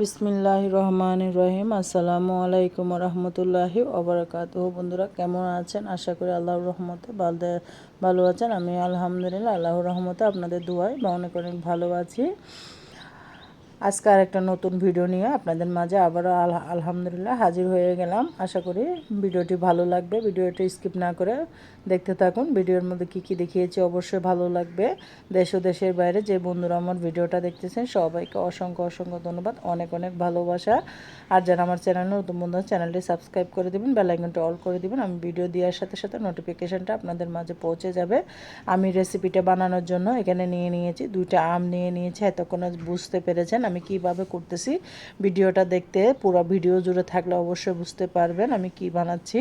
বিসমিল্লাহ রহমান রহিম আসসালামু আলাইকুম রহমতুল্লাহি ওবরাকাত বন্ধুরা, কেমন আছেন? আশা করি আল্লাহর রহমতে বালদে ভালো আছেন। আমি আলহামদুলিল্লাহ আল্লাহর রহমতে আপনাদের দুয়ায় বা অনেক অনেক ভালো আছি। আজকে আর একটা নতুন ভিডিও নিয়ে আপনাদের মাঝে আবারও আলহামদুলিল্লাহ হাজির হয়ে গেলাম। আশা করি ভিডিওটি ভালো লাগবে। ভিডিওটি স্কিপ না করে দেখতে থাকুন। ভিডিওর মধ্যে কি কি দেখিয়েছি অবশ্যই ভালো লাগবে। দেশ ও দেশের বাইরে যে বন্ধুরা আমার ভিডিওটা দেখতেছেন, সবাইকে অসংখ্য অসংখ্য ধন্যবাদ। অনেক অনেক ভালোবাসা। আর যারা আমার চ্যানেল নতুন বন্ধু চ্যানেলটি সাবস্ক্রাইব করে দেবেন বেলাইকনটা অল করে দেবেন। আমি ভিডিও দেওয়ার সাথে সাথে নোটিফিকেশানটা আপনাদের মাঝে পৌঁছে যাবে। আমি রেসিপিটা বানানোর জন্য এখানে নিয়ে নিয়েছি। দুইটা আম নিয়ে নিয়েছি। এতক্ষণে বুঝতে পেরেছেন আমি কীভাবে করতেছি ভিডিওটা দেখতে, পুরো ভিডিও জুড়ে থাকলে অবশ্যই বুঝতে পারবেন আমি কি বানাচ্ছি।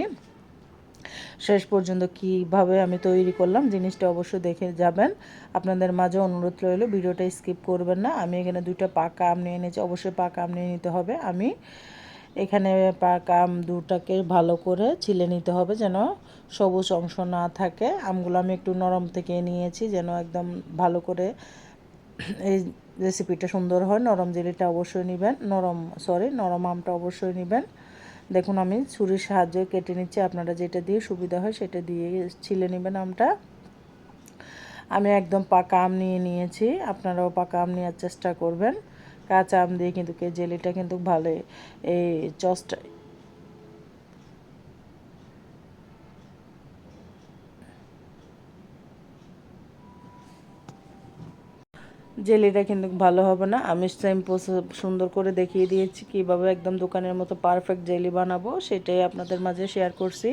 শেষ পর্যন্ত কীভাবে আমি তৈরি করলাম জিনিসটা অবশ্যই দেখে যাবেন। আপনাদের মাঝে অনুরোধ রইল, ভিডিওটা স্কিপ করবেন না। আমি এখানে দুইটা পাকা আম নিয়ে নিয়েছি অবশ্যই পাকা আম নিয়ে নিতে হবে। আমি এখানে পাকা আম দুটাকে ভালো করে ছিলে নিতে হবে যেন সবুজ অংশ না থাকে। আমগুলো আমি একটু নরম থেকে নিয়েছি যেন একদম ভালো করে এই রেসিপিটা সুন্দর হয়, নরম জেলিটা অবশ্যই নেবেন, নরম সরি নরম আমটা অবশ্যই নেবেন। দেখুন, আমি ছুরির সাহায্যে কেটে নিচ্ছি, আপনারা যেটা দিয়ে সুবিধা হয় সেটা দিয়ে ছিলে নেবেন আমটা। আমি একদম পাকা আম নিয়ে নিয়েছি, আপনারাও পাকা আম নেওয়ার চেষ্টা করবেন। কাঁচা আম দিয়ে কিন্তু কে জেলিটা কিন্তু ভালো, এই চসটা জেলিটা কিন্তু ভালো হবে না। আমি সেম সুন্দর করে দেখিয়ে দিয়েছি কীভাবে একদম দোকানের মতো পারফেক্ট জেলি বানাবো, সেটাই আপনাদের মাঝে শেয়ার করছি।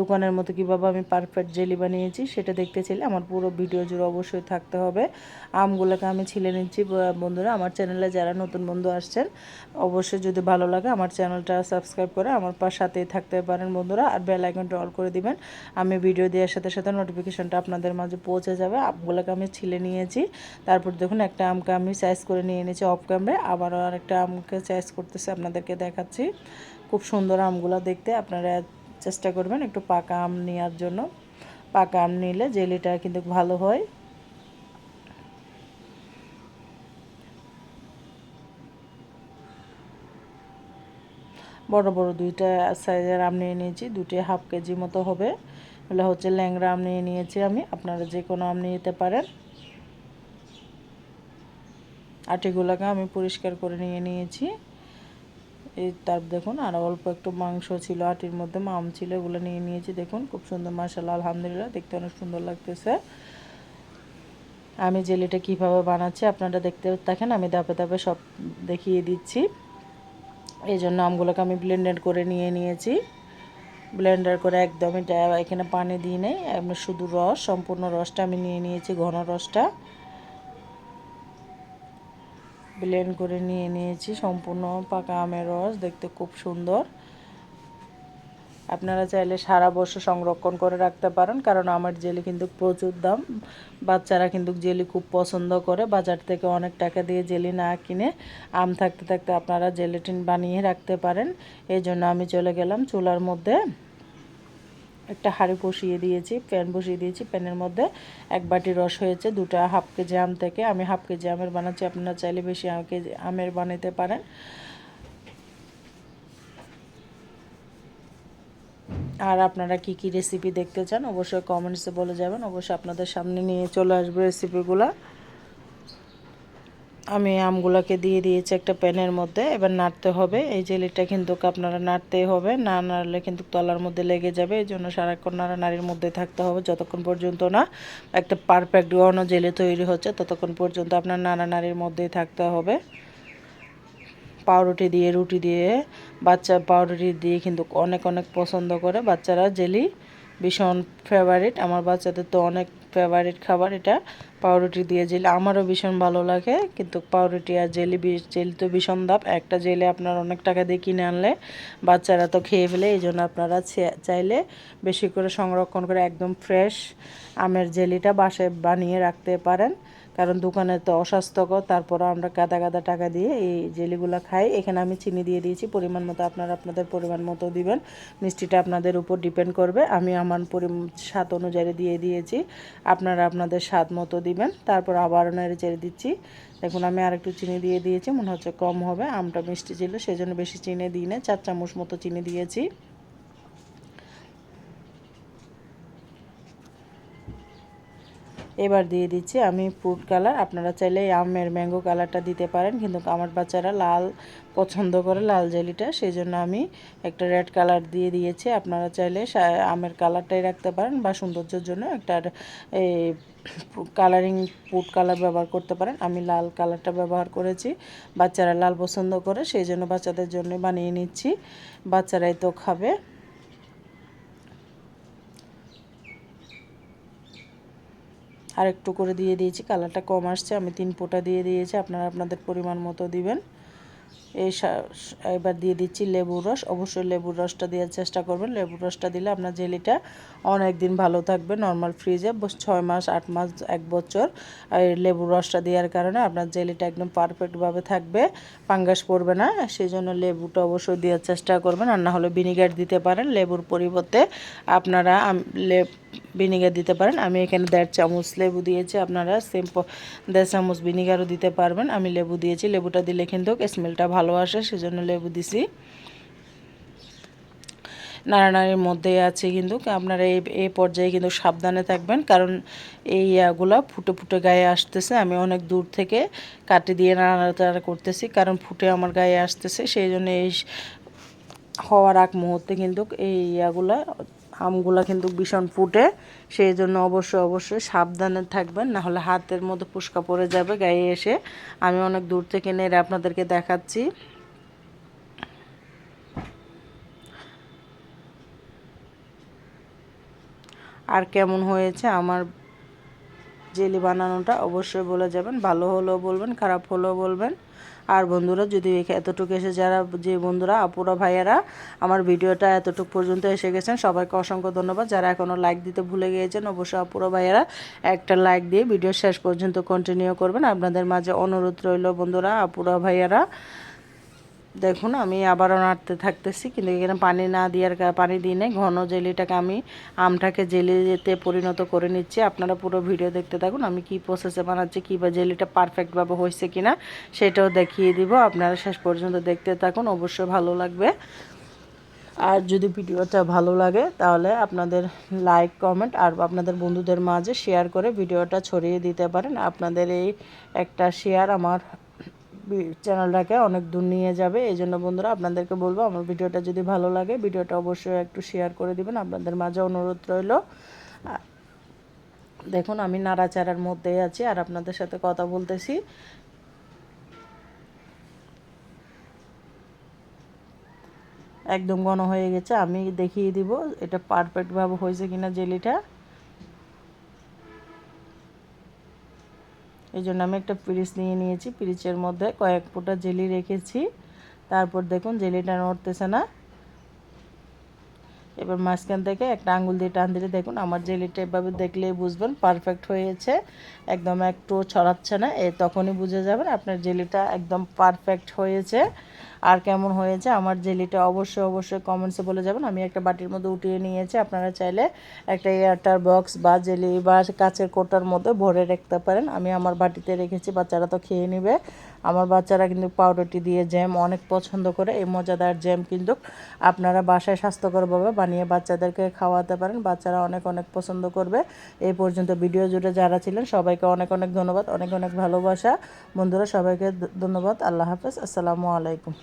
দোকানের মতো কীভাবে আমি পারফেক্ট জেলি বানিয়েছি, সেটা দেখতে চাইলে আমার পুরো ভিডিও জুড়ে অবশ্যই থাকতে হবে। আমগুলোকে আমি ছিলে নিচ্ছি বন্ধুরা। আমার চ্যানেলে যারা নতুন বন্ধু আসছেন, অবশ্যই যদি ভালো লাগে আমার চ্যানেলটা সাবস্ক্রাইব করে আমার পাশ সাথেই থাকতে পারেন বন্ধুরা। আর বেল আইকনটা অল করে দিবেন। আমি ভিডিও দেওয়ার সাথে সাথে নোটিফিকেশানটা আপনাদের মাঝে পৌঁছে যাবে। আমগুলোকে আমি ছিলে নিয়েছি। তারপর দেখুন দেখুন একটা আমকে আমি সাইজ করে নিয়ে এনেছি অফ ক্যামেরায় আবারও আরেকটা আমকে সাইজ করতেছে আপনাদেরকে দেখাচ্ছি। খুব সুন্দর আমগুলো দেখতে। আপনারা চেষ্টা করবেন একটু পাকা আম নেওয়ার জন্য। পাকা আম নিলে জেলিটা কিন্তু ভালো হয়। বড় বড় দুইটা সাইজের আম নিয়ে নিয়েছি। দুটি হাফ কেজি মতো হবে। এগুলো হচ্ছে ল্যাংরা আম নিয়ে নিয়েছি আমি। আপনারা যে কোনো আম নিয়ে নিতে পারেন। আটিগুলোকে আমি পরিষ্কার করে নিয়ে নিয়েছি। এই তার দেখুন, আর অল্প একটু মাংস ছিল, আটির মধ্যে মাম ছিল, এগুলো নিয়ে নিয়েছি। দেখুন, খুব সুন্দর মাসাল্লাহ আলহামদুলিল্লাহ, দেখতে অনেক সুন্দর লাগতেছে। আমি জেলিটা কীভাবে বানাচ্ছি আপনারা দেখতে থাকেন, আমি ধাপে ধাপে সব দেখিয়ে দিচ্ছি। এই জন্য আমগুলোকে আমি ব্লেন্ডেড করে নিয়ে নিয়েছি। ব্লেন্ডার করে একদমই এখানে পানি দিই নেই শুধু রস, সম্পূর্ণ রসটা আমি নিয়ে নিয়েছি, ঘন রসটা। ব্লেন্ড করে নিয়ে নিয়েছি। সম্পূর্ণ পাকা আমের রস, দেখতে খুব সুন্দর। আপনারা চাইলে সারা বছর সংরক্ষণ করে রাখতে পারেন, কারণ আমার জেলি কিন্তু প্রচুর দাম। বাচ্চারা কিন্তু জেলি খুব পছন্দ করে। বাজার থেকে অনেক টাকা দিয়ে জেলি না কিনে আম থাকতে থাকতে আপনারা জেলিটিন বানিয়ে রাখতে পারেন। এই জন্য আমি চলে গেলাম চুলার মধ্যে। একটা হাঁড়ি বসিয়ে দিয়েছি, প্যান বসিয়ে দিয়েছি। প্যানের মধ্যে এক বাটি রস হয়েছে, দুটা হাফ কেজি আম থেকে। আমি হাফ কেজি আমের বানাচ্ছি, আপনারা চাইলে বেশি কেজি, আমের বানাতে পারেন। আর আপনারা কি কি রেসিপি দেখতে চান, অবশ্যই কমেন্টসে বলে যাবেন। অবশ্যই আপনাদের সামনে নিয়ে চলে আসবে রেসিপিগুলো আমি আমগুলোকে দিয়ে দিয়েছি একটা প্যানের মধ্যে। এবার নাড়তে হবে। এই জেলিটা কিন্তু আপনারা নাড়তেই হবে। না নাড়লে কিন্তু তলার মধ্যে লেগে যাবে। এই জন্য সারাক্ষণ নাড়ানাড়ির মধ্যে থাকতে হবে। যতক্ষণ পর্যন্ত না একটা পারফেক্ট ঘন জেলি তৈরি হচ্ছে, ততক্ষণ পর্যন্ত আপনার নাড়ানাড়ির মধ্যেই থাকতে হবে। পাউরুটি দিয়ে, রুটি দিয়ে, বাচ্চা পাউরুটি দিয়ে কিন্তু অনেক অনেক পছন্দ করে বাচ্চারা। জেলি ভীষণ ফেভারিট আমার বাচ্চাদের তো অনেক ফেভারিট খাবার এটা। পাউরুটি দিয়ে জেলি, আমারও ভীষণ ভালো লাগে। কিন্তু পাউরুটি আর জেলি জেলি তো ভীষণ দাপ একটা জেলে আপনার অনেক টাকা দিয়ে কিনে আনলে বাচ্চারা তো খেয়ে ফেলে, এই জন্য আপনারা চাইলে বেশি করে সংরক্ষণ করে একদম ফ্রেশ আমের জেলিটা বাসায় বানিয়ে রাখতে পারেন। কারণ দোকানে তো অস্বাস্থ্যকর, তারপর আমরা গাদা গাদা টাকা দিয়ে এই জেলিগুলো খাই। এখানে আমি চিনি দিয়ে দিয়েছি, পরিমাণ মতো আপনারা আপনাদের পরিমাণ মতো দিবেন। মিষ্টিটা আপনাদের উপর ডিপেন্ড করবে, আমি আমার পরি স্বাদ অনুযায়ী দিয়ে দিয়েছি, আপনারা আপনাদের স্বাদ মতো দিবেন। তারপর আবার নেড়ে চেড়ে দিচ্ছি। দেখুন, আমি আর একটু চিনি দিয়ে দিয়েছি, মনে হচ্ছে কম হবে, আমটা মিষ্টি ছিল, সেজন্য বেশি চিনি দিই না চার চামচ মতো চিনি দিয়েছি। এবার দিয়ে দিচ্ছি আমি ফ্রুট কালার আপনারা চাইলে আমের ম্যাঙ্গো কালারটা দিতে পারেন, কিন্তু আমার বাচ্চারা লাল পছন্দ করে লাল জেলিটা সেই জন্য আমি একটা রেড কালার দিয়ে দিয়েছি। আপনারা চাইলে আমের কালারটাই রাখতে পারেন বা সৌন্দর্যের জন্য একটা এই কালারিং ফুড কালার ব্যবহার করতে পারেন। আমি লাল কালারটা ব্যবহার করেছি, বাচ্চারা লাল পছন্দ করে সেই জন্য বাচ্চাদের জন্য বানিয়ে নিচ্ছি। বাচ্চারাই তো খাবে। আর একটু করে দিয়ে দিয়েছি, কালারটা কম আসছে, আমি তিন ফোঁটা দিয়ে দিয়েছি, আপনারা আপনাদের পরিমাণ মতো দিবেন। এই এবার দিয়ে দিচ্ছি লেবুর রস, অবশ্যই লেবুর রসটা দেওয়ার চেষ্টা করবেন, লেবুর রসটা দিলে আপনার জেলিটা অনেক দিন ভালো থাকবে, নর্মাল ফ্রিজে ছয় মাস, আট মাস, এক বছর, আর লেবুর রসটা দেওয়ার কারণে আপনার জেলিটা একদম পারফেক্টভাবে থাকবে পাঙ্গাস পড়বে না সেই জন্য লেবুটা অবশ্যই দেওয়ার চেষ্টা করবেন, আর না হলে ভিনিগার দিতে পারেন, লেবুর পরিবর্তে আপনারা ভিনিগার দিতে পারেন। আমি এখানে দেড় চামচ লেবু দিয়েছি, আপনারা সেম দেড় চামচ ভিনিগারও দিতে পারবেন। আমি লেবু দিয়েছি, লেবুটা দিলে কিন্তু স্মেলটা ভালো আসে, সেজন্য লেবু দিছি। নাড়ানাড়ির মধ্যে আছে কিন্তু, আপনারা এই এই পর্যায়ে কিন্তু সাবধানে থাকবেন, কারণ এই ইয়াগুলা ফুটে ফুটে গায়ে আসতেছে। আমি অনেক দূর থেকে কাটি দিয়ে নাড়াচাড়া করতেছি, কারণ ফুটে আমার গায়ে আসতেছে, সেই জন্য এই হওয়ার আগ মুহূর্তে কিন্তু এই ইয়াগুলা আমগুলো কিন্তু ভীষণ ফুটে সেই জন্য অবশ্যই অবশ্যই সাবধানে থাকবেন না হলে হাতের মধ্যে ফুসকা পড়ে যাবে গায়ে এসে। আমি অনেক দূর থেকে নেড়ে আপনাদেরকে দেখাচ্ছি। আর কেমন হয়েছে আমার জেলি বানানোটা অবশ্যই বলে যাবেন, ভালো হলেও বলবেন, খারাপ হলেও বলবেন। আর বন্ধুরা, যদি এতটুকু এসে যারা, যে বন্ধুরা, আপুরা, ভাইয়ারা আমার ভিডিওটা এতটুকু পর্যন্ত এসে গেছেন, সবাইকে অসংখ্য ধন্যবাদ। যারা এখনও লাইক দিতে ভুলে গিয়েছেন, অবশ্যই আপুরা, ভাইয়ারা একটা লাইক দিয়ে ভিডিও শেষ পর্যন্ত কন্টিনিউ করবেন। আপনাদের মাঝে অনুরোধ রইল বন্ধুরা, আপুরা, ভাইয়ারা। দেখুন, আমি আবারও নাড়তে থাকতেছি, কিন্তু এখানে পানি না দেওয়ার পানি দিই নাই। ঘন জেলিটাকে আমি আমটাকে জেলিতে পরিণত করে নিচ্ছি। আপনারা পুরো ভিডিও দেখতে থাকুন, আমি কি প্রসেসে বানাচ্ছি, কী বা জেলিটা পারফেক্টভাবে হয়েছে কি না সেটাও দেখিয়ে দিব। আপনারা শেষ পর্যন্ত দেখতে থাকুন, অবশ্যই ভালো লাগবে। আর যদি ভিডিওটা ভালো লাগে, তাহলে আপনাদের লাইক, কমেন্ট আর আপনাদের বন্ধুদের মাঝে শেয়ার করে ভিডিওটা ছড়িয়ে দিতে পারেন। আপনাদের এই একটা শেয়ার আমার চ্যানেলটাকে অনেক দূর নিয়ে যাবে। এই জন্য বন্ধুরা আপনাদেরকে বলব, আমার ভিডিওটা যদি ভালো লাগে, ভিডিওটা অবশ্যই একটু শেয়ার করে দিবেন। আপনাদের মাঝে অনুরোধ রইল। দেখুন, আমি নাড়াচাড়ার মধ্যেই আছি আর আপনাদের সাথে কথা বলতেছি। একদম ঘন হয়ে গেছে, আমি দেখিয়ে দিব এটা পারফেক্টভাবে হয়েছে কিনা জেলিটা। এই জন্য আমি একটা পিরিচ নিয়ে নিয়েছি। পিরিচের মধ্যে কয়েক ফোঁটা জেলি রেখেছি। তারপর দেখুন জেলিটা নড়তেছে না। এবার মাঝখান থেকে একটা আঙুল দিয়ে টান দিলে দেখুন আমার জেলিটা এভাবে দেখলেই বুঝবেন পারফেক্ট হয়েছে। একদম একটু ছড়াচ্ছে না, এ তখনই বুঝে যাবেন আপনার জেলিটা একদম পারফেক্ট হয়েছে। আর কেমন হয়েছে আমার জেলিটা অবশ্যই অবশ্যই কমেন্টসে বলে যাবেন। আমি একটা বাটির মধ্যে উঠিয়ে নিয়েছি। আপনারা চাইলে একটা এয়ারটার বক্স বা জেলি বা কাছের কোটার মধ্যে ভরে রাখতে পারেন। আমি আমার বাটিতে রেখেছি, বাচ্চারা তো খেয়ে নেবে। আমার বাচ্চারা কিন্তু পাউডারটি দিয়ে জ্যাম অনেক পছন্দ করে। এই মজাদার জ্যাম কিন্তু আপনারা বাসায় স্বাস্থ্যকরভাবে বানিয়ে বাচ্চাদেরকে খাওয়াতে পারেন। বাচ্চারা অনেক অনেক পছন্দ করবে। এই পর্যন্ত ভিডিও জুড়ে যারা ছিলেন, সবাইকে অনেক অনেক ধন্যবাদ, অনেক অনেক ভালোবাসা। বন্ধুরা, সবাইকে ধন্যবাদ। আল্লাহ হাফেজ। আসসালামু আলাইকুম।